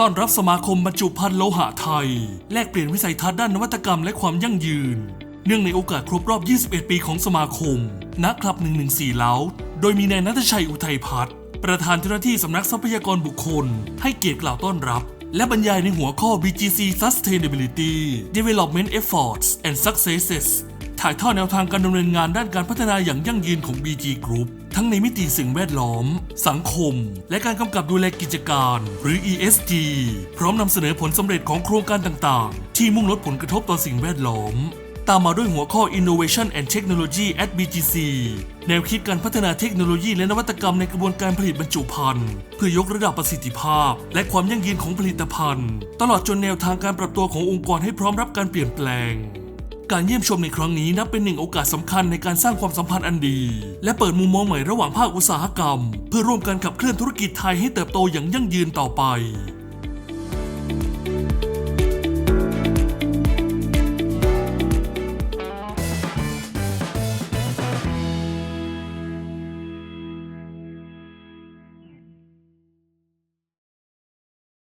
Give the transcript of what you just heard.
ต้อนรับสมาคมบรรจุภัณฑ์โลหะไทย แลกเปลี่ยนวิสัยทัศน์ด้านนวัตกรรมและความยั่งยืน เนื่องในโอกาสครบรอบ 21 ปีของสมาคม ณ คลับ 114 เล้า โดยมีนายนัทชัยอุทัยพัฒน์ประธานเจ้าหน้าที่สำนักทรัพยากรบุคคล ให้เกียรติกล่าวต้อนรับ และบรรยายในหัวข้อ BGC Sustainability Development Efforts and Successes ถ่ายทอดแนวทางการดำเนินงานด้านการพัฒนาอย่างยั่งยืนของ BG Group ทั้งในมิติสิ่งแวดล้อม สังคม และการกำกับดูแลกิจการ หรือ ESG พร้อมนำเสนอผลสำเร็จของโครงการต่างๆ ที่มุ่งลดผลกระทบต่อสิ่งแวดล้อม ตามมาด้วยหัวข้อ Innovation and Technology at BGC แนวคิดการพัฒนาเทคโนโลยีและนวัตกรรมในกระบวนการผลิตบรรจุภัณฑ์เพื่อยกระดับประสิทธิภาพ และความยั่งยืนของผลิตภัณฑ์ ตลอดจนแนวทางการปรับตัวขององค์กรให้พร้อมรับการเปลี่ยนแปลง การเยี่ยมชมในครั้งนี้นับเป็นหนึ่งโอกาสสำคัญในการสร้างความสัมพันธ์อันดี และเปิดมุมมองใหม่ระหว่างภาคอุตสาหกรรม เพื่อร่วมกันขับเคลื่อนธุรกิจไทยให้เติบโตอย่างยั่งยืนต่อไป